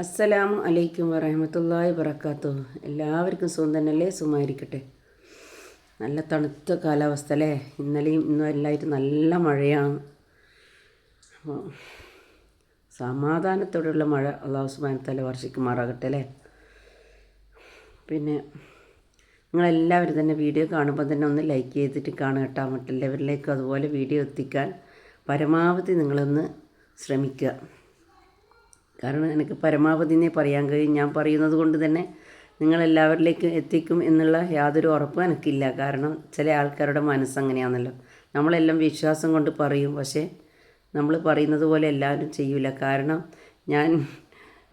അസ്സലാമു അലൈക്കും വറഹമത്തല്ലാഹി വറക്കാത്തു എല്ലാവർക്കും സുഖം തന്നെയല്ലേ? സുഖമായിരിക്കട്ടെ. നല്ല തണുത്ത കാലാവസ്ഥ അല്ലേ? ഇന്നലെയും ഇന്നും എല്ലായിട്ടും നല്ല മഴയാണ്. അപ്പോൾ സമാധാനത്തോടെയുള്ള മഴ അള്ളാഹു സുബാനത്തല വർഷിക്കുമാറാകട്ടെ അല്ലേ? പിന്നെ നിങ്ങളെല്ലാവരും തന്നെ വീഡിയോ കാണുമ്പോൾ തന്നെ ഒന്ന് ലൈക്ക് ചെയ്തിട്ട് കാണുക കേട്ടോ. മറ്റുള്ളവരിലേക്കും അതുപോലെ വീഡിയോ എത്തിക്കാൻ പരമാവധി നിങ്ങളൊന്ന് ശ്രമിക്കുക. കാരണം എനിക്ക് പരമാവധി എന്നേ പറയാൻ കഴിയും. ഞാൻ പറയുന്നത് കൊണ്ട് തന്നെ നിങ്ങളെല്ലാവരിലേക്കും എത്തിക്കും എന്നുള്ള യാതൊരു ഉറപ്പും എനിക്കില്ല. കാരണം ചില ആൾക്കാരുടെ മനസ്സങ്ങനെയാണല്ലോ നമ്മളെല്ലാം വിശ്വാസം കൊണ്ട് പറയും. പക്ഷേ നമ്മൾ പറയുന്നത് പോലെ എല്ലാവരും ചെയ്യില്ല കാരണം ഞാൻ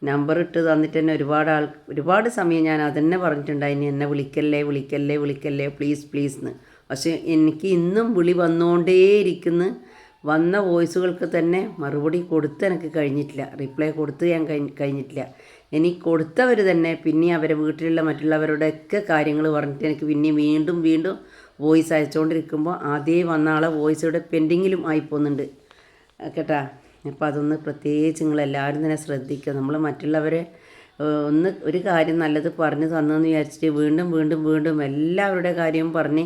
നമ്പർ ഇട്ട് തന്നിട്ട് തന്നെ ഒരുപാട് ആൾ ഒരുപാട് സമയം ഞാൻ അതന്നെ പറഞ്ഞിട്ടുണ്ടായിനി എന്നെ വിളിക്കല്ലേ വിളിക്കല്ലേ വിളിക്കല്ലേ പ്ലീസ് പ്ലീസ് എന്ന്. പക്ഷേ എനിക്ക് ഇന്നും വിളി വന്നുകൊണ്ടേയിരിക്കുന്നു. വന്ന വോയിസുകൾക്ക് തന്നെ മറുപടി കൊടുത്ത് എനിക്ക് കഴിഞ്ഞിട്ടില്ല. റിപ്ലൈ കൊടുത്ത് ഞാൻ കഴി- കഴിഞ്ഞിട്ടില്ല. ഇനി കൊടുത്തവർ തന്നെ പിന്നെ അവരെ വീട്ടിലുള്ള മറ്റുള്ളവരുടെയൊക്കെ കാര്യങ്ങൾ പറഞ്ഞിട്ട് എനിക്ക് പിന്നെ വീണ്ടും വീണ്ടും വോയിസ് അയച്ചുകൊണ്ടിരിക്കുമ്പോൾ ആദ്യം വന്ന ആളെ വോയിസ് ഇവിടെ പെൻഡിങ്ങിലും ആയിപ്പോകുന്നുണ്ട് കേട്ടാ? അപ്പോൾ അതൊന്ന് പ്രത്യേകിച്ച് നിങ്ങളെല്ലാവരും തന്നെ ശ്രദ്ധിക്കുക. നമ്മൾ മറ്റുള്ളവരെ ഒന്ന് ഒരു കാര്യം നല്ലത് പറഞ്ഞു തന്നെന്ന് വിചാരിച്ചിട്ട് വീണ്ടും വീണ്ടും വീണ്ടും എല്ലാവരുടെ കാര്യവും പറഞ്ഞ്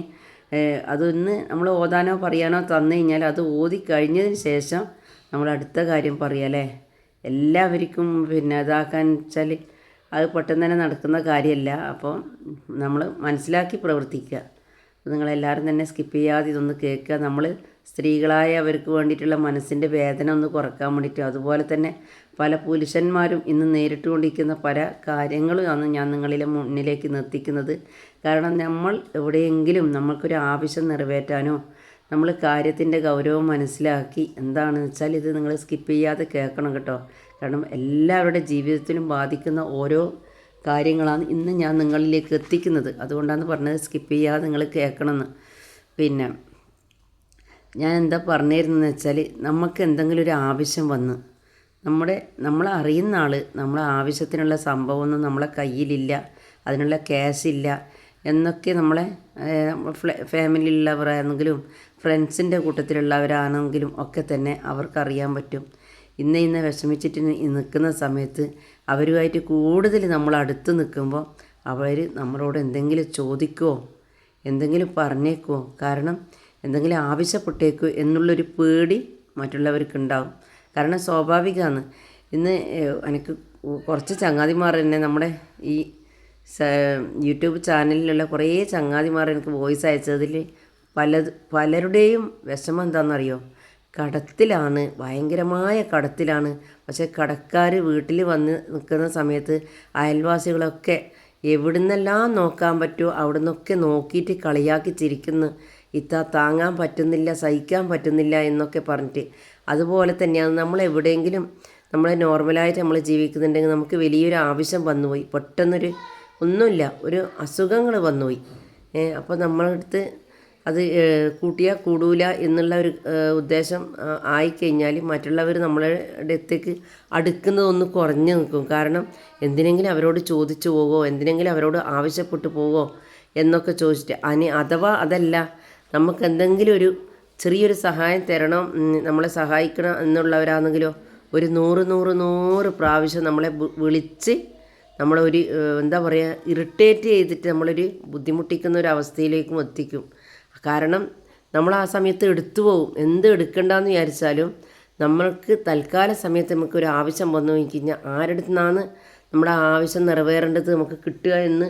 അതൊന്ന് നമ്മൾ ഓതാനോ പറയാനോ തന്നു കഴിഞ്ഞാൽ അത് ഓതി കഴിഞ്ഞതിന് ശേഷം നമ്മൾ അടുത്ത കാര്യം പറയാല്ലേ എല്ലാവർക്കും പിന്നെ ഇതാക്കാൻ വെച്ചാൽ അത് പെട്ടെന്ന് തന്നെ നടക്കുന്ന കാര്യമല്ല അപ്പോൾ നമ്മൾ മനസ്സിലാക്കി പ്രവർത്തിക്കുക. നിങ്ങളെല്ലാവരും തന്നെ സ്കിപ്പ് ചെയ്യാതെ ഇതൊന്ന് കേൾക്കുക. നമ്മൾ സ്ത്രീകളായ അവർക്ക് വേണ്ടിയിട്ടുള്ള മനസ്സിന്റെ വേദന ഒന്ന് കുറയ്ക്കാൻ വേണ്ടിയിട്ട് അതുപോലെ തന്നെ പല പുരുഷന്മാരും ഇന്ന് നേരിട്ടുകൊണ്ടിരിക്കുന്ന പല കാര്യങ്ങളുമാണ് ഞാൻ നിങ്ങളിലെ മുന്നിലേക്ക് നിർത്തിക്കുന്നത്. കാരണം നമ്മൾ എവിടെയെങ്കിലും നമ്മൾക്കൊരു ആവശ്യം നിറവേറ്റാനോ നമ്മൾ കാര്യത്തിന്റെ ഗൗരവം മനസ്സിലാക്കി എന്താണെന്ന് വെച്ചാൽ ഇത് നിങ്ങൾ സ്കിപ്പ് ചെയ്യാതെ കേൾക്കണം കേട്ടോ. കാരണം എല്ലാവരുടെ ജീവിതത്തിലും ബാധിക്കുന്ന ഓരോ കാര്യങ്ങളാണ് ഇന്ന് ഞാൻ നിങ്ങളിലേക്ക് എത്തിക്കുന്നത്. അതുകൊണ്ടാണ് പറഞ്ഞത് സ്കിപ്പ് ചെയ്യാതെ നിങ്ങൾ കേൾക്കണമെന്ന്. പിന്നെ ഞാൻ എന്താ പറഞ്ഞിരുന്നതെന്ന് വെച്ചാൽ നമുക്ക് എന്തെങ്കിലും ഒരു ആവശ്യം വന്ന് നമ്മുടെ നമ്മളെ അറിയുന്ന ആൾ നമ്മളെ ആവശ്യത്തിനുള്ള സംഭവമൊന്നും നമ്മളെ കയ്യിലില്ല അതിനുള്ള ക്യാഷ് ഇല്ല എന്നൊക്കെ നമ്മളെ ഫാമിലിയിലുള്ളവരാണെങ്കിലും ഫ്രണ്ട്സിന്റെ കൂട്ടത്തിലുള്ളവരാണെങ്കിലും ഒക്കെ തന്നെ അവർക്കറിയാൻ പറ്റും. ഇന്ന് ഇന്ന് വിഷമിച്ചിട്ട് നിൽക്കുന്ന സമയത്ത് അവരുമായിട്ട് കൂടുതൽ നമ്മൾ അടുത്ത് നിൽക്കുമ്പോൾ അവർ നമ്മളോട് എന്തെങ്കിലും ചോദിക്കുമോ എന്തെങ്കിലും പറഞ്ഞേക്കുമോ കാരണം എന്തെങ്കിലും ആവശ്യപ്പെട്ടേക്കു എന്നുള്ളൊരു പേടി മറ്റുള്ളവർക്ക് ഉണ്ടാവും കാരണം സ്വാഭാവികമാണ് ഇന്ന് എനിക്ക് കുറച്ച് ചങ്ങാതിമാർ തന്നെ നമ്മുടെ ഈ യൂട്യൂബ് ചാനലിലുള്ള കുറേ ചങ്ങാതിമാർ എനിക്ക് വോയിസ് അയച്ചതിൽ പല പലരുടെയും വിഷമം എന്താണെന്നറിയോ? കടത്തിലാണ് ഭയങ്കരമായ കടത്തിലാണ്. പക്ഷേ കടക്കാർ വീട്ടിൽ വന്ന് നിൽക്കുന്ന സമയത്ത് അയൽവാസികളൊക്കെ എവിടുന്നെല്ലാം നോക്കാൻ പറ്റുമോ അവിടുന്നൊക്കെ നോക്കിയിട്ട് കളിയാക്കി ചിരിക്കുന്നു ഇത്ത താങ്ങാൻ പറ്റുന്നില്ല സഹിക്കാൻ പറ്റുന്നില്ല എന്നൊക്കെ പറഞ്ഞിട്ട്. അതുപോലെ തന്നെയാണ് നമ്മൾ എവിടെയെങ്കിലും നമ്മൾ നോർമലായിട്ട് നമ്മൾ ജീവിക്കുന്നുണ്ടെങ്കിൽ നമുക്ക് വലിയൊരു ആവശ്യം വന്നുപോയി. പെട്ടെന്നൊരു ഒന്നുമില്ല ഒരു അസുഖങ്ങൾ വന്നുപോയി. അപ്പോൾ നമ്മളടുത്ത് അത് കൂട്ടിയാൽ കൂടൂല എന്നുള്ള ഒരു ഉദ്ദേശം ആയിക്കഴിഞ്ഞാൽ മറ്റുള്ളവർ നമ്മളുടെ അടുത്തേക്ക് അടുക്കുന്നതൊന്ന് കുറഞ്ഞു നിൽക്കും. കാരണം എന്തിനെങ്കിലും അവരോട് ചോദിച്ചു പോകോ എന്തിനെങ്കിലും അവരോട് ആവശ്യപ്പെട്ടു പോകോ എന്നൊക്കെ ചോദിച്ചിട്ട്. അനി അഥവാ അതല്ല നമുക്ക് എന്തെങ്കിലും ഒരു ചെറിയൊരു സഹായം തരണം നമ്മളെ സഹായിക്കണം എന്നുള്ളവരാണെങ്കിലോ ഒരു നൂറ് നൂറ് നൂറ് പ്രാവശ്യം നമ്മളെ വിളിച്ച് നമ്മളൊരു ഒരു എന്താ പറയുക ഇറിറ്റേറ്റ് ചെയ്തിട്ട് നമ്മളൊരു ബുദ്ധിമുട്ടിക്കുന്ന ഒരു അവസ്ഥയിലേക്കും എത്തിക്കും. കാരണം നമ്മൾ ആ സമയത്ത് എടുത്തു പോകും എന്ത് എടുക്കണ്ടെന്ന് വിചാരിച്ചാലും നമ്മൾക്ക് തൽക്കാല സമയത്ത് നമുക്ക് ഒരു ആവശ്യം വന്നു കഴിഞ്ഞാൽ ആരുടെ നിന്നാണ് നമ്മുടെ ആവശ്യം നിറവേറേണ്ടത് നമുക്ക് കിട്ടുക എന്ന്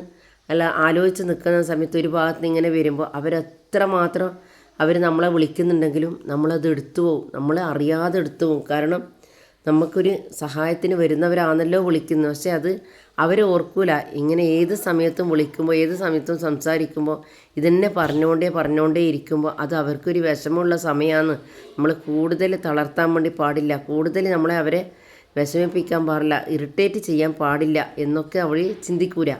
അല്ല ആലോചിച്ച് നിൽക്കുന്ന സമയത്ത് ഒരു ഭാഗത്ത് നിന്ന് ഇങ്ങനെ വരുമ്പോൾ അവരെത്ര മാത്രം അവർ നമ്മളെ വിളിക്കുന്നുണ്ടെങ്കിലും നമ്മളത് എടുത്തു പോകും നമ്മളെ അറിയാതെ എടുത്തു പോകും കാരണം നമുക്കൊരു സഹായത്തിന് വരുന്നവരാണല്ലോ വിളിക്കുന്നത്. പക്ഷെ അത് അവർ ഓർക്കൂല. ഇങ്ങനെ ഏത് സമയത്തും വിളിക്കുമ്പോൾ ഏത് സമയത്തും സംസാരിക്കുമ്പോൾ ഇതന്നെ പറഞ്ഞുകൊണ്ടേ പറഞ്ഞുകൊണ്ടേ ഇരിക്കുമ്പോൾ അത് അവർക്കൊരു വിഷമമുള്ള സമയമാണ്. നമ്മൾ കൂടുതൽ തളർത്താൻ വേണ്ടി പാടില്ല. കൂടുതൽ നമ്മളെ അവരെ വിഷമിപ്പിക്കാൻ പാടില്ല. ഇറിറ്റേറ്റ് ചെയ്യാൻ പാടില്ല എന്നൊക്കെ അവർ ചിന്തിക്കൂല.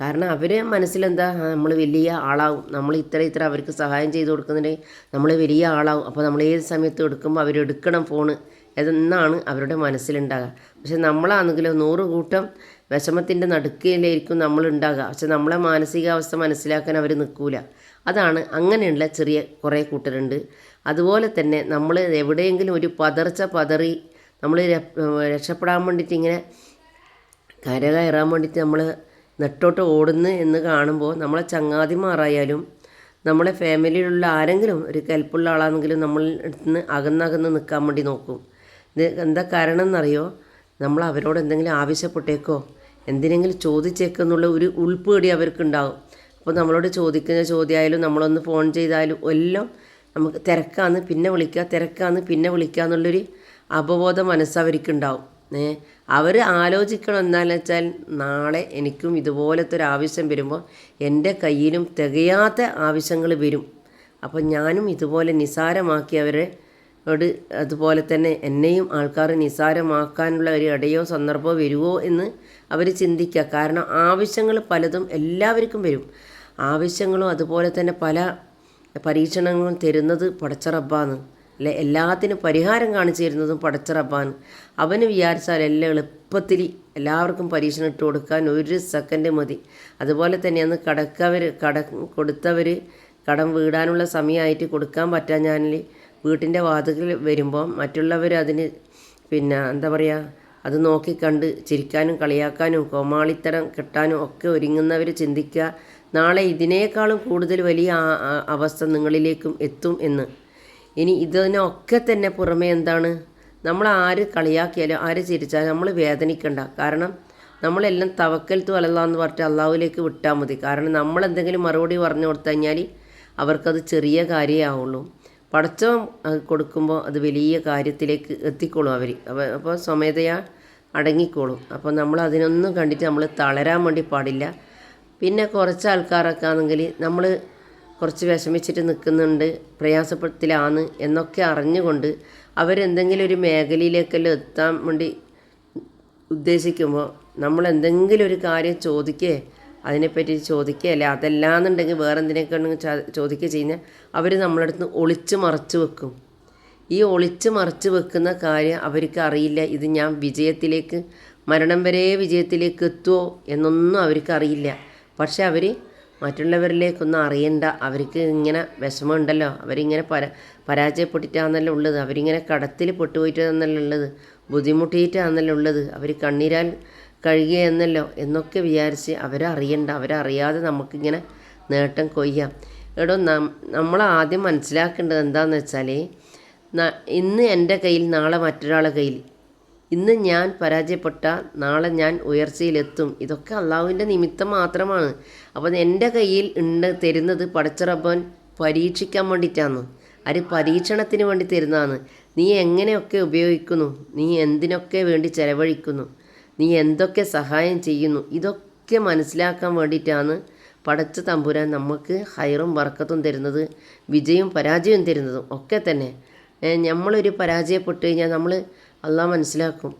കാരണം അവരെ മനസ്സിലെന്താ നമ്മൾ വലിയ ആളാവും. നമ്മൾ ഇത്ര ഇത്ര അവർക്ക് സഹായം ചെയ്ത് കൊടുക്കുന്നുണ്ടെങ്കിൽ നമ്മൾ വലിയ ആളാവും. അപ്പോൾ നമ്മൾ ഏത് സമയത്ത് എടുക്കുമ്പോൾ അവരെടുക്കണം ഫോണ് എന്നാണ് അവരുടെ മനസ്സിലുണ്ടാകുക. പക്ഷെ നമ്മളാണെങ്കിലോ നൂറ് കൂട്ടം വിഷമത്തിന്റെ നടുക്കിലായിരിക്കും നമ്മൾ ഉണ്ടാകുക പക്ഷെ നമ്മളെ മാനസികാവസ്ഥ മനസ്സിലാക്കാൻ അവർ നിൽക്കൂല. അതാണ് അങ്ങനെയുള്ള ചെറിയ കുറേ കൂട്ടരുണ്ട്. അതുപോലെ തന്നെ നമ്മൾ എവിടെയെങ്കിലും ഒരു പതർച്ച പതറി നമ്മൾ രക്ഷപ്പെടാൻ വേണ്ടിയിട്ട് ഇങ്ങനെ കര കയറാൻ വേണ്ടിയിട്ട് നമ്മൾ നെട്ടോട്ട് ഓടുന്നു എന്ന് കാണുമ്പോൾ നമ്മളെ ചങ്ങാതിമാറായാലും നമ്മളെ ഫാമിലിയിലുള്ള ആരെങ്കിലും ഒരു കൽപ്പുള്ള ആളാണെങ്കിലും നമ്മൾ നിന്ന് അകന്നകന്ന് നിൽക്കാൻ വേണ്ടി നോക്കും. ഇത് എന്താ കാരണം എന്നറിയോ നമ്മൾ അവരോട് എന്തെങ്കിലും ആവശ്യപ്പെട്ടേക്കോ? എന്തിനെങ്കിലും ചോദിച്ചേക്കോ എന്നുള്ള ഒരു ഉൾപ്പേടി അവർക്കുണ്ടാവും. അപ്പോൾ നമ്മളോട് ചോദിക്കുന്ന ചോദ്യമായാലും നമ്മളൊന്ന് ഫോൺ ചെയ്താലും എല്ലാം നമുക്ക് തിരക്കാന്ന് പിന്നെ വിളിക്കുക തിരക്കാന്ന് പിന്നെ വിളിക്കുക എന്നുള്ളൊരു അപബോധ മനസ്സ് അവർക്കുണ്ടാവും. ഏ അവർ ആലോചിക്കണം എന്താണെന്ന് വെച്ചാൽ നാളെ എനിക്കും ഇതുപോലത്തെ ഒരു ആവശ്യം വരുമ്പോൾ എന്റെ കയ്യിലും തികയാത്ത ആവശ്യങ്ങൾ വരും. അപ്പം ഞാനും ഇതുപോലെ നിസാരമാക്കി അവരെ ോട് അതുപോലെ തന്നെ എന്നെയും ആൾക്കാർ നിസാരമാക്കാനുള്ള ഒരു ഇടയോ സന്ദർഭമോ വരുമോ എന്ന് അവർ ചിന്തിക്കുക. കാരണം ആവശ്യങ്ങൾ പലതും എല്ലാവർക്കും വരും. ആവശ്യങ്ങളും അതുപോലെ തന്നെ പല പരീക്ഷണങ്ങളും തരുന്നത് പടച്ച റബ്ബാണ് അല്ലെ? എല്ലാത്തിനും പരിഹാരം കാണിച്ചു തരുന്നതും പടച്ചിറപ്പാൻ അവന് വിചാരിച്ചാൽ എല്ലാം എളുപ്പത്തിൽ എല്ലാവർക്കും പരീക്ഷണം ഇട്ട് കൊടുക്കാൻ ഒരു സെക്കൻഡ് മതി. അതുപോലെ തന്നെ അന്ന് കടക്കവർ കട കൊടുത്തവർ കടം വീടാനുള്ള സമയമായിട്ട് കൊടുക്കാൻ പറ്റാൻ ഞാൻ വീട്ടിന്റെ വാതിൽ വരുമ്പോൾ മറ്റുള്ളവർ അതിന് പിന്നെ എന്താ പറയുക അത് നോക്കിക്കണ്ട് ചിരിക്കാനും കളിയാക്കാനും കോമാളിത്തരം കിട്ടാനും ഒക്കെ ഒരുങ്ങുന്നവർ ചിന്തിക്കുക നാളെ ഇതിനേക്കാളും കൂടുതൽ വലിയ അവസ്ഥ നിങ്ങളിലേക്കും എത്തും എന്ന്. ഇനി ഇതിനൊക്കെ തന്നെ പുറമേ എന്താണ്? നമ്മൾ ആര് കളിയാക്കിയാലും ആര് ചിരിച്ചാലും നമ്മൾ വേദനിക്കണ്ട. കാരണം നമ്മളെല്ലാം തവക്കൽ അല്ല എന്ന് പറഞ്ഞിട്ട് അള്ളാഹുലേക്ക് വിട്ടാൽ മതി. കാരണം നമ്മൾ എന്തെങ്കിലും മറുപടി പറഞ്ഞു കൊടുത്തു കഴിഞ്ഞാൽ അവർക്കത് ചെറിയ കാര്യമേ ആവുള്ളൂ. കൊടുക്കുമ്പോൾ അത് വലിയ കാര്യത്തിലേക്ക് എത്തിക്കോളും അവർ അപ്പോൾ സ്വമേധയാ അടങ്ങിക്കോളും. അപ്പോൾ നമ്മൾ അതിനൊന്നും കണ്ടിട്ട് നമ്മൾ തളരാൻ വേണ്ടി പാടില്ല. പിന്നെ കുറച്ച് ആൾക്കാരൊക്കെ ആണെങ്കിൽ നമ്മൾ കുറച്ച് വിഷമിച്ചിട്ട് നിൽക്കുന്നുണ്ട് പ്രയാസപ്പെടുത്തിലാണ് എന്നൊക്കെ അറിഞ്ഞുകൊണ്ട് അവരെന്തെങ്കിലും ഒരു മേഖലയിലേക്കെല്ലാം എത്താൻ വേണ്ടി ഉദ്ദേശിക്കുമ്പോൾ നമ്മൾ എന്തെങ്കിലും ഒരു കാര്യം ചോദിക്കേ അതിനെപ്പറ്റി ചോദിക്കുക അല്ലെ അതല്ലാന്നുണ്ടെങ്കിൽ വേറെ എന്തിനൊക്കെ ചോദിക്കുക ചെയ്യുന്ന അവർ നമ്മളടുത്ത് ഒളിച്ച് മറച്ച് വെക്കും. ഈ ഒളിച്ച് മറച്ച് വെക്കുന്ന കാര്യം അവർക്ക് അറിയില്ല ഇത് ഞാൻ വിജയത്തിലേക്ക് മരണം വരെ വിജയത്തിലേക്ക് എത്തുമോ എന്നൊന്നും അവർക്ക് അറിയില്ല. പക്ഷെ അവർ മറ്റുള്ളവരിലേക്കൊന്നും അറിയണ്ട. അവർക്ക് ഇങ്ങനെ വിഷമമുണ്ടല്ലോ. അവരിങ്ങനെ പര പരാജയപ്പെട്ടിട്ടാണല്ലോ ഉള്ളത്. അവരിങ്ങനെ കടത്തിൽ പെട്ടുപോയിട്ടാണല്ലോ ഉള്ളത്. ബുദ്ധിമുട്ടിയിട്ടാണല്ലോ ഉള്ളത്. അവർ കണ്ണീരാൽ കഴുകിയെന്നല്ലോ എന്നൊക്കെ വിചാരിച്ച് അവരറിയണ്ട. അവരറിയാതെ നമുക്കിങ്ങനെ നേട്ടം കൊയ്യാം. എടോ നമ്മൾ ആദ്യം മനസ്സിലാക്കേണ്ടത് എന്താണെന്ന് വെച്ചാൽ ഇന്ന് എന്റെ കയ്യിൽ നാളെ മറ്റൊരാളെ കയ്യിൽ ഇന്ന് ഞാൻ പരാജയപ്പെട്ട നാളെ ഞാൻ ഉയർച്ചയിലെത്തും. ഇതൊക്കെ അള്ളാഹുവിന്റെ നിമിത്തം മാത്രമാണ്. അപ്പം എന്റെ കയ്യിൽ ഉണ്ട് തരുന്നത് പടച്ചറബൻ പരീക്ഷിക്കാൻ വേണ്ടിയിട്ടാണ്. അത് പരീക്ഷണത്തിന് വേണ്ടി തരുന്നതാണ്. നീ എങ്ങനെയൊക്കെ ഉപയോഗിക്കുന്നു? നീ എന്തിനൊക്കെ വേണ്ടി ചെലവഴിക്കുന്നു? നീ എന്തൊക്കെ സഹായം ചെയ്യുന്നു? ഇതൊക്കെ മനസ്സിലാക്കാൻ വേണ്ടിയിട്ടാണ് പടച്ച തമ്പുരാൻ നമുക്ക് ഹൈറും വർക്കത്തും തരുന്നത് വിജയവും പരാജയവും തരുന്നതും ഒക്കെ തന്നെ. നമ്മളൊരു പരാജയപ്പെട്ടു കഴിഞ്ഞാൽ നമ്മൾ അള്ളാഹ് മനസ്സിലാക്കും.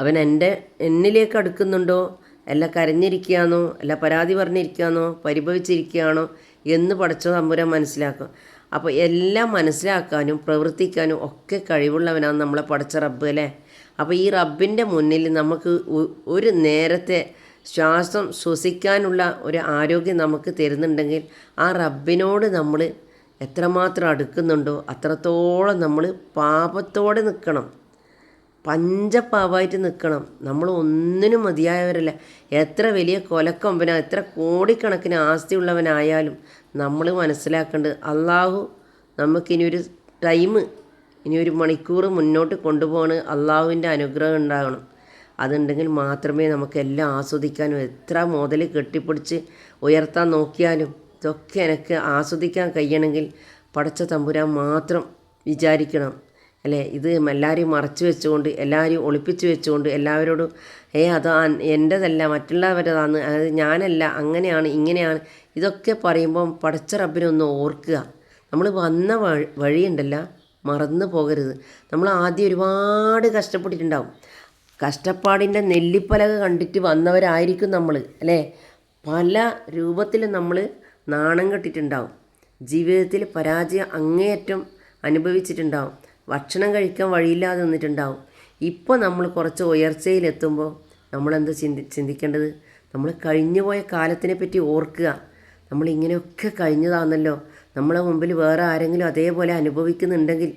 അവൻ എന്റെ എന്നിലേക്ക് അടുക്കുന്നുണ്ടോ? അല്ല കരഞ്ഞിരിക്കുകയാണോ? അല്ല പരാതി പറഞ്ഞിരിക്കുകയാണോ? പരിഭവിച്ചിരിക്കുകയാണോ? എന്ന് പഠിച്ച തമ്പുരാൻ മനസ്സിലാക്കും. അപ്പോൾ എല്ലാം മനസ്സിലാക്കാനും പ്രവർത്തിക്കാനും ഒക്കെ കഴിവുള്ളവനാണ് നമ്മളെ പഠിച്ച റബ്ബ് അല്ലേ? അപ്പോൾ ഈ റബ്ബിന്റെ മുന്നിൽ നമുക്ക് ഒരു നേരത്തെ ശ്വാസം ശ്വസിക്കാനുള്ള ഒരു ആരോഗ്യം നമുക്ക് തരുന്നുണ്ടെങ്കിൽ ആ റബ്ബിനോട് നമ്മൾ എത്രമാത്രം അടുക്കുന്നുണ്ടോ അത്രത്തോളം നമ്മൾ പാപത്തോടെ നിൽക്കണം. പഞ്ചപാവായിട്ട് നിൽക്കണം. നമ്മൾ ഒന്നിനും മതിയായവരല്ല. എത്ര വലിയ കൊലക്കൊമ്പന എത്ര കോടിക്കണക്കിന് ആസ്തിയുള്ളവനായാലും നമ്മൾ മനസ്സിലാക്കേണ്ടത് അള്ളാഹു നമുക്കിനി ഒരു ടൈം ഇനി ഒരു മണിക്കൂർ മുന്നോട്ട് കൊണ്ടുപോകണ അള്ളാഹുവിന്റെ അനുഗ്രഹം ഉണ്ടാകണം. അതുണ്ടെങ്കിൽ മാത്രമേ നമുക്കെല്ലാം ആസ്വദിക്കാനും എത്ര മുതൽ കെട്ടിപ്പിടിച്ച് ഉയർത്താൻ നോക്കിയാലും ഇതൊക്കെ എനിക്ക് ആസ്വദിക്കാൻ കഴിയണമെങ്കിൽ പടച്ച തമ്പുരാൻ മാത്രം വിചാരിക്കണം അല്ലേ? ഇത് എല്ലാവരെയും മറച്ചു വെച്ചുകൊണ്ട് എല്ലാവരെയും ഒളിപ്പിച്ചു വെച്ചുകൊണ്ട് എല്ലാവരോടും ഏ അത് എന്റെതല്ല മറ്റുള്ളവരതാണ് അത് ഞാനല്ല അങ്ങനെയാണ് ഇങ്ങനെയാണ് ഇതൊക്കെ പറയുമ്പം പടച്ച റബ്ബിനൊന്ന് ഓർക്കുക. നമ്മൾ വന്ന വഴി വഴിയുണ്ടല്ല മറന്നു പോകരുത്. നമ്മൾ ആദ്യം ഒരുപാട് കഷ്ടപ്പെട്ടിട്ടുണ്ടാവും. കഷ്ടപ്പാടിന്റെ നെല്ലിപ്പലക കണ്ടിട്ട് വന്നവരായിരിക്കും നമ്മൾ അല്ലേ? പല രൂപത്തിൽ നമ്മൾ നാണം കെട്ടിട്ടുണ്ടാവും. ജീവിതത്തിൽ പരാജയം അങ്ങേയറ്റം അനുഭവിച്ചിട്ടുണ്ടാവും. ഭക്ഷണം കഴിക്കാൻ വഴിയില്ലാതെ നിന്നിട്ടുണ്ടാവും. ഇപ്പോൾ നമ്മൾ കുറച്ച് ഉയർച്ചയിലെത്തുമ്പോൾ നമ്മളെന്ത് ചിന്തി ചിന്തിക്കേണ്ടത്? നമ്മൾ കഴിഞ്ഞുപോയ കാലത്തിനെ പറ്റി ഓർക്കുക. നമ്മൾ ഇങ്ങനെയൊക്കെ കഴിഞ്ഞതാണല്ലോ നമ്മളെ മുമ്പിൽ വേറെ ആരെങ്കിലും അതേപോലെ അനുഭവിക്കുന്നുണ്ടെങ്കിൽ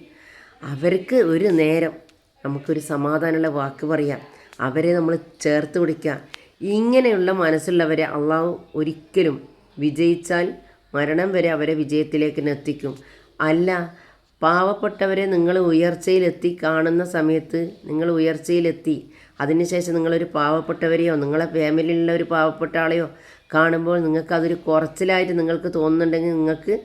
അവർക്ക് ഒരു നേരം നമുക്കൊരു സമാധാനമുള്ള വാക്ക് പറയാം. അവരെ നമ്മൾ ചേർത്ത് പിടിക്കുക. ഇങ്ങനെയുള്ള മനസ്സുള്ളവരെ അള്ളാഹു ഒരിക്കലും വിജയിച്ചാൽ മരണം വരെ അവരെ വിജയത്തിലേക്ക് എത്തിക്കും അല്ല പാവപ്പെട്ടവരെ നിങ്ങൾ ഉയർച്ചയിലെത്തി കാണുന്ന സമയത്ത് നിങ്ങൾ ഉയർച്ചയിലെത്തി. അതിനുശേഷം നിങ്ങളൊരു പാവപ്പെട്ടവരെയോ നിങ്ങളെ ഫാമിലിയിലുള്ള ഒരു പാവപ്പെട്ട ആളെയോ കാണുമ്പോൾ നിങ്ങൾക്ക് അതൊരു കുറച്ചിലായിട്ട് നിങ്ങൾക്ക് തോന്നുന്നുണ്ടെങ്കിൽ നിങ്ങൾക്ക്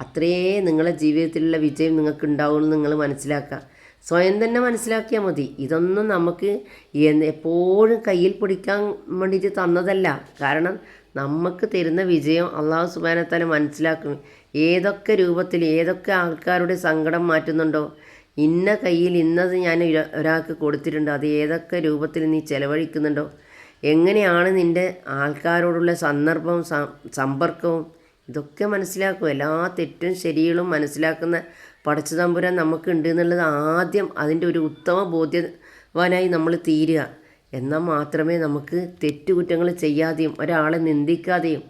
അത്രയേ നിങ്ങളെ ജീവിതത്തിലുള്ള വിജയം നിങ്ങൾക്ക് ഉണ്ടാവുമെന്ന് നിങ്ങൾ മനസ്സിലാക്കുക. സ്വയം തന്നെ മനസ്സിലാക്കിയാൽ മതി. ഇതൊന്നും നമുക്ക് എപ്പോഴും കയ്യിൽ പിടിക്കാൻ വേണ്ടിയിട്ട് തന്നതല്ല. കാരണം നമുക്ക് തരുന്ന വിജയം അള്ളാഹു സുബാനത്താൽ മനസ്സിലാക്കും. ഏതൊക്കെ രൂപത്തിൽ ഏതൊക്കെ ആൾക്കാരുടെ സങ്കടം മാറ്റുന്നുണ്ടോ? ഇന്ന കയ്യിൽ ഇന്നത് ഞാൻ ഒരാൾക്ക് കൊടുത്തിട്ടുണ്ട്. അത് ഏതൊക്കെ രൂപത്തിൽ നീ ചിലവഴിക്കുന്നുണ്ടോ? എങ്ങനെയാണ് നിന്റെ ആൾക്കാരോടുള്ള സന്ദർഭവും സമ്പർക്കവും? ഇതൊക്കെ മനസ്സിലാക്കും. എല്ലാ തെറ്റും ശരികളും മനസ്സിലാക്കുന്ന പടച്ചു തമ്പുരാൻ നമുക്കുണ്ട് എന്നുള്ളത് ആദ്യം അതിന്റെ ഒരു ഉത്തമ ബോധ്യവാനായി നമ്മൾ തീരുക. എന്നാൽ മാത്രമേ നമുക്ക് തെറ്റുകുറ്റങ്ങൾ ചെയ്യാതെയും ഒരാളെ നിന്ദിക്കാതെയും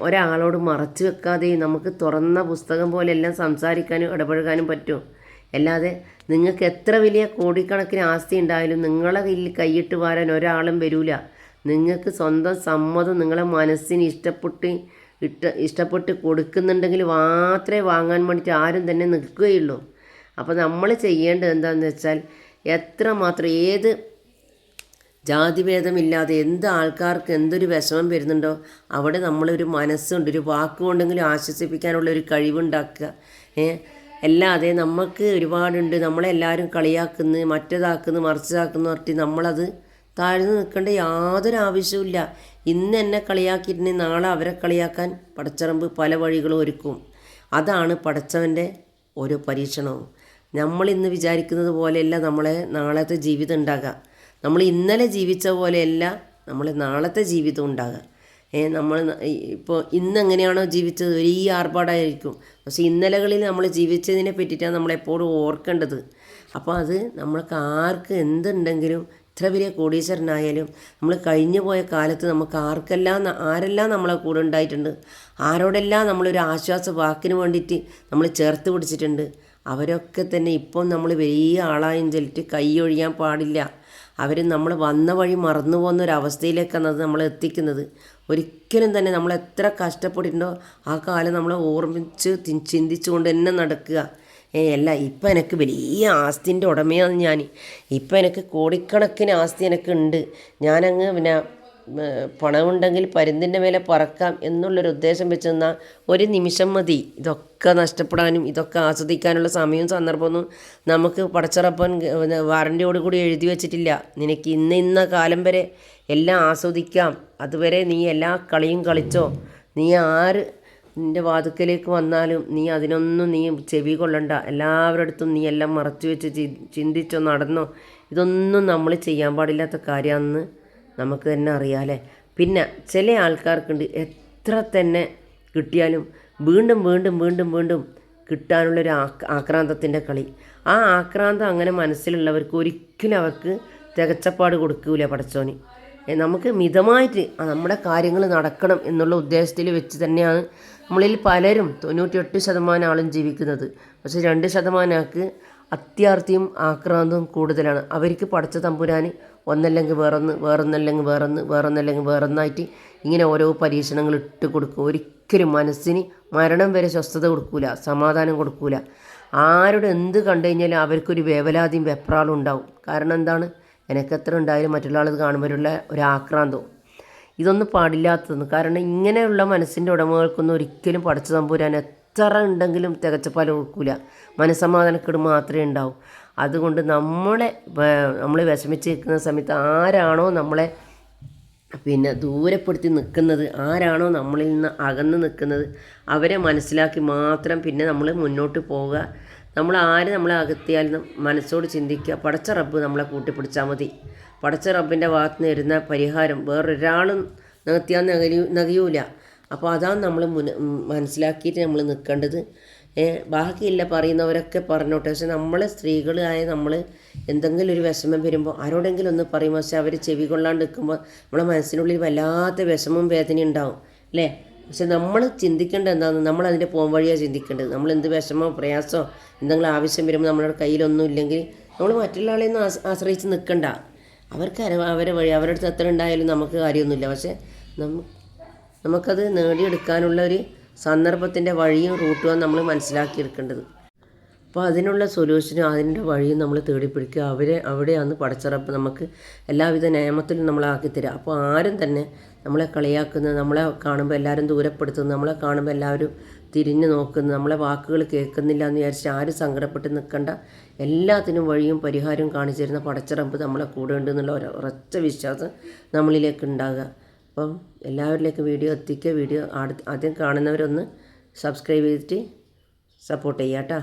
ഒരാളോട് മറച്ചു വെക്കാതെയും നമുക്ക് തുറന്ന പുസ്തകം പോലെ എല്ലാം സംസാരിക്കാനും ഇടപഴകാനും പറ്റും. അല്ലാതെ നിങ്ങൾക്ക് എത്ര വലിയ കോടിക്കണക്കിന് ആസ്തി ഉണ്ടായാലും നിങ്ങളെ കയ്യിൽ കൈയിട്ട് വാരാൻ ഒരാളും വരില്ല നിങ്ങൾക്ക് സ്വന്തം സമ്മതം നിങ്ങളെ മനസ്സിന് ഇഷ്ടപ്പെട്ട് ഇട്ട ഇഷ്ടപ്പെട്ട് കൊടുക്കുന്നുണ്ടെങ്കിൽ മാത്രമേ വാങ്ങാൻ വേണ്ടിയിട്ട് ആരും തന്നെ നിൽക്കുകയുള്ളൂ. അപ്പോൾ നമ്മൾ ചെയ്യേണ്ടത് എന്താണെന്ന് വെച്ചാൽ എത്ര മാത്രം ഏത് ജാതിഭേദമില്ലാതെ എന്ത് ആൾക്കാർക്ക് എന്തൊരു വിഷമം വരുന്നുണ്ടോ അവിടെ നമ്മളൊരു മനസ്സുണ്ട് ഒരു വാക്കുകൊണ്ടെങ്കിലും ആശ്വസിപ്പിക്കാനുള്ള ഒരു കഴിവുണ്ടാക്കുക. ഏ? അല്ലാതെ നമുക്ക് ഒരുപാടുണ്ട്. നമ്മളെല്ലാവരും കളിയാക്കുന്നു മറ്റേതാക്കുന്നു മറിച്ചതാക്കുന്നു പറഞ്ഞിട്ട് നമ്മളത് താഴ്ന്നു നിൽക്കേണ്ട യാതൊരു ആവശ്യവുമില്ല ഇന്ന് എന്നെ കളിയാക്കിയിട്ടുണ്ടെങ്കിൽ നാളെ അവരെ കളിയാക്കാൻ പടച്ചറമ്പ് പല വഴികളും ഒരുക്കും. അതാണ് പടച്ചവന്റെ ഓരോ പരീക്ഷണവും. നമ്മളിന്ന് വിചാരിക്കുന്നത് പോലെയല്ല നമ്മളെ നാളത്തെ ജീവിതം ഉണ്ടാകുക. നമ്മൾ ഇന്നലെ ജീവിച്ച പോലെയല്ല നമ്മൾ നാളത്തെ ജീവിതം ഉണ്ടാകുക. ഏ നമ്മൾ ഇപ്പോൾ ഇന്ന് എങ്ങനെയാണോ ജീവിച്ചത്? ഈ ആർഭാടായിരിക്കും. പക്ഷേ ഇന്നലകളിൽ നമ്മൾ ജീവിച്ചതിനെ പറ്റിയിട്ടാണ് നമ്മളെപ്പോഴും ഓർക്കേണ്ടത്. അപ്പോൾ അത് നമ്മൾക്ക് ആർക്ക് എന്തുണ്ടെങ്കിലും ഇത്ര വലിയ കോടീശ്വരനായാലും നമ്മൾ കഴിഞ്ഞു പോയ കാലത്ത് നമുക്ക് ആർക്കെല്ലാം ആരെല്ലാം നമ്മളെ കൂടെ ഉണ്ടായിട്ടുണ്ട്? ആരോടെല്ലാം നമ്മളൊരു ആശ്വാസ വാക്കിന് വേണ്ടിയിട്ട് നമ്മൾ ചേർത്ത് പിടിച്ചിട്ടുണ്ട്? അവരൊക്കെ തന്നെ ഇപ്പം നമ്മൾ വലിയ ആളായും കൈ കൈയൊഴിയാൻ പാടില്ല. അവർ നമ്മൾ വന്ന വഴി മറന്നു പോകുന്ന ഒരു അവസ്ഥയിലേക്കാണ് അത് നമ്മളെ എത്തിക്കുന്നത്. ഒരിക്കലും തന്നെ നമ്മൾ എത്ര കഷ്ടപ്പെട്ടിട്ടുണ്ടോ ആ കാലം നമ്മളെ ഓർമ്മിച്ച് ചിന്തിച്ചുകൊണ്ട് തന്നെ നടക്കുക. അല്ല ഇപ്പം എനിക്ക് വലിയ ആസ്തിന്റെ ഉടമയാണ് ഞാൻ. ഇപ്പം എനിക്ക് കോടിക്കണക്കിന് ആസ്തി എനിക്ക് ഉണ്ട്. ഞാനങ്ങ് പിന്നെ പണമുണ്ടെങ്കിൽ പരുന്തിന്റെ മേലെ പറക്കാം എന്നുള്ളൊരു ഉദ്ദേശം വെച്ച് നിന്നാൽ ഒരു നിമിഷം മതി. ഇതൊക്കെ നഷ്ടപ്പെടാനും ഇതൊക്കെ ആസ്വദിക്കാനുള്ള സമയവും സന്ദർഭമൊന്നും നമുക്ക് പടച്ചറപ്പൻ വാറന്റിയോട് കൂടി എഴുതി വെച്ചിട്ടില്ല. നിനക്ക് ഇന്ന് ഇന്ന കാലം വരെ എല്ലാം ആസ്വദിക്കാം. അതുവരെ നീ എല്ലാ കളിയും കളിച്ചോ. നീ ആര് നിന്റെ വാതുക്കലേക്ക് വന്നാലും നീ അതിനൊന്നും നീ ചെവി കൊള്ളണ്ട. എല്ലാവരുടെ അടുത്തും നീ എല്ലാം മറച്ചു വെച്ച് ചിന്തിച്ചോ നടന്നോ. ഇതൊന്നും നമ്മൾ ചെയ്യാൻ പാടില്ലാത്ത കാര്യമാണെന്ന് നമുക്ക് തന്നെ അറിയാമല്ലേ പിന്നെ ചില ആൾക്കാർക്കുണ്ട് എത്ര തന്നെ കിട്ടിയാലും വീണ്ടും വീണ്ടും വീണ്ടും വീണ്ടും കിട്ടാനുള്ളൊരു ആക് ആക്രാന്തത്തിന്റെ കളി. ആ ആക്രാന്തം അങ്ങനെ മനസ്സിലുള്ളവർക്ക് ഒരിക്കലും അവർക്ക് തികച്ചപ്പാട് കൊടുക്കൂല പടച്ചോന്. നമുക്ക് മിതമായിട്ട് നമ്മുടെ കാര്യങ്ങൾ നടക്കണം എന്നുള്ള ഉദ്ദേശത്തിൽ വെച്ച് തന്നെയാണ് നമ്മളിൽ പലരും തൊണ്ണൂറ്റിയെട്ട് ശതമാനം ആളും ജീവിക്കുന്നത്. പക്ഷേ രണ്ട് ശതമാനം ആൾക്ക് അത്യാർത്തിയും ആക്രാന്തവും കൂടുതലാണ്. അവർക്ക് പടച്ച തമ്പുരാൻ ഒന്നല്ലെങ്കിൽ വേറൊന്ന് വേറൊന്നല്ലെങ്കിൽ വേറൊന്ന് വേറൊന്നല്ലെങ്കിൽ വേറൊന്നായിട്ട് ഇങ്ങനെ ഓരോ പരീക്ഷണങ്ങൾ ഇട്ട് കൊടുക്കും. ഒരിക്കലും മനസ്സിന് മരണം വരെ സ്വസ്ഥത കൊടുക്കൂല സമാധാനം കൊടുക്കൂല. ആരുടെ എന്ത് കണ്ടു കഴിഞ്ഞാലും അവർക്കൊരു വേവലാതിയും വെപ്രാളും ഉണ്ടാവും. കാരണം എന്താണ്? എനിക്കെത്ര ഉണ്ടായാലും മറ്റുള്ള ആൾ കാണുമ്പോഴുള്ള ഒരു ആക്രാന്തവും. ഇതൊന്നും പാടില്ലാത്തതെന്ന്. കാരണം ഇങ്ങനെയുള്ള മനസ്സിന്റെ ഉടമകൾക്കൊന്നും ഒരിക്കലും പഠിച്ചു തമ്പൂരാൻ എത്ര ഉണ്ടെങ്കിലും തികച്ചപ്പാൽ കൊടുക്കില്ല മനസ്സമാധാനക്കേട് മാത്രമേ ഉണ്ടാവും. അതുകൊണ്ട് നമ്മളെ നമ്മൾ വിഷമിച്ച് നിൽക്കുന്ന സമയത്ത് ആരാണോ നമ്മളെ പിന്നെ ദൂരപ്പെടുത്തി നിൽക്കുന്നത് ആരാണോ നമ്മളിൽ നിന്ന് അകന്ന് നിൽക്കുന്നത് അവരെ മനസ്സിലാക്കി മാത്രം പിന്നെ നമ്മൾ മുന്നോട്ട് പോവുക. നമ്മൾ ആര് നമ്മളെ അകത്തിയാലും മനസ്സോട് ചിന്തിക്കുക. പടച്ച റബ്ബ് നമ്മളെ കൂട്ടിപ്പിടിച്ചാൽ മതി. പടച്ച റബ്ബിന്റെ ഭാഗത്ത് നിന്ന് വരുന്ന പരിഹാരം വേറൊരാളും നികത്തിയാൽ നകയൂ നകയൂല. അപ്പോൾ അതാണ് നമ്മൾ മുന മനസ്സിലാക്കിയിട്ട് നമ്മൾ നിൽക്കേണ്ടത് ബാക്കിയില്ല പറയുന്നവരൊക്കെ പറഞ്ഞോട്ടെ. പക്ഷെ നമ്മൾ സ്ത്രീകളായ നമ്മൾ എന്തെങ്കിലും ഒരു വിഷമം വരുമ്പോൾ ആരോടെങ്കിലും ഒന്ന് പറയും. പക്ഷെ അവർ ചെവി കൊള്ളാണ്ട് നിൽക്കുമ്പോൾ നമ്മളെ മനസ്സിനുള്ളിൽ വല്ലാത്ത വിഷമവും വേദനയും ഉണ്ടാവും. അല്ലേ? പക്ഷെ നമ്മൾ ചിന്തിക്കേണ്ടത് എന്താണെന്ന് നമ്മൾ അതിന്റെ പോം വഴിയാണ് ചിന്തിക്കേണ്ടത്. നമ്മൾ എന്ത് വിഷമോ പ്രയാസമോ എന്തെങ്കിലും ആവശ്യം വരുമ്പോൾ നമ്മളുടെ കയ്യിലൊന്നും ഇല്ലെങ്കിൽ നമ്മൾ മറ്റുള്ള ആളെയൊന്നും ആശ്രയിച്ച് നിൽക്കണ്ട അവർക്ക് അവരെ വഴി അവരുടെ അടുത്ത് എത്ര ഉണ്ടായാലും നമുക്ക് കാര്യമൊന്നുമില്ല. പക്ഷേ നമ്മ നമുക്കത് നേടിയെടുക്കാനുള്ള ഒരു സന്ദർഭത്തിന്റെ വഴിയും റൂട്ടും നമ്മൾ മനസ്സിലാക്കിയെടുക്കേണ്ടത്. അപ്പോൾ അതിനുള്ള സൊല്യൂഷനും അതിന്റെ വഴിയും നമ്മൾ തേടിപ്പിടിക്കുക. അവരെ അവിടെയാണ് പടച്ചിറപ്പ് നമുക്ക് എല്ലാവിധ നിയമത്തിലും നമ്മളാക്കി തരിക. അപ്പോൾ ആരും തന്നെ നമ്മളെ കളിയാക്കുന്നത് നമ്മളെ കാണുമ്പോൾ എല്ലാവരും ദൂരപ്പെടുത്തുന്നത് നമ്മളെ കാണുമ്പോൾ എല്ലാവരും തിരിഞ്ഞു നോക്കുന്നു നമ്മളെ വാക്കുകൾ കേൾക്കുന്നില്ല എന്ന് വിചാരിച്ച് ആരും സങ്കടപ്പെട്ട് നിൽക്കേണ്ട. എല്ലാത്തിനും വഴിയും പരിഹാരവും കാണിച്ചു തരുന്ന നമ്മളെ കൂടെ ഉണ്ടെന്നുള്ള ഒരു ഉറച്ച വിശ്വാസം നമ്മളിലേക്ക് ഉണ്ടാകുക. അപ്പം എല്ലാവരിലേക്കും വീഡിയോ എത്തിക്കുക. വീഡിയോ ആദ്യം കാണുന്നവരൊന്ന് സബ്സ്ക്രൈബ് ചെയ്തിട്ട് സപ്പോർട്ട് ചെയ്യാം കേട്ടോ.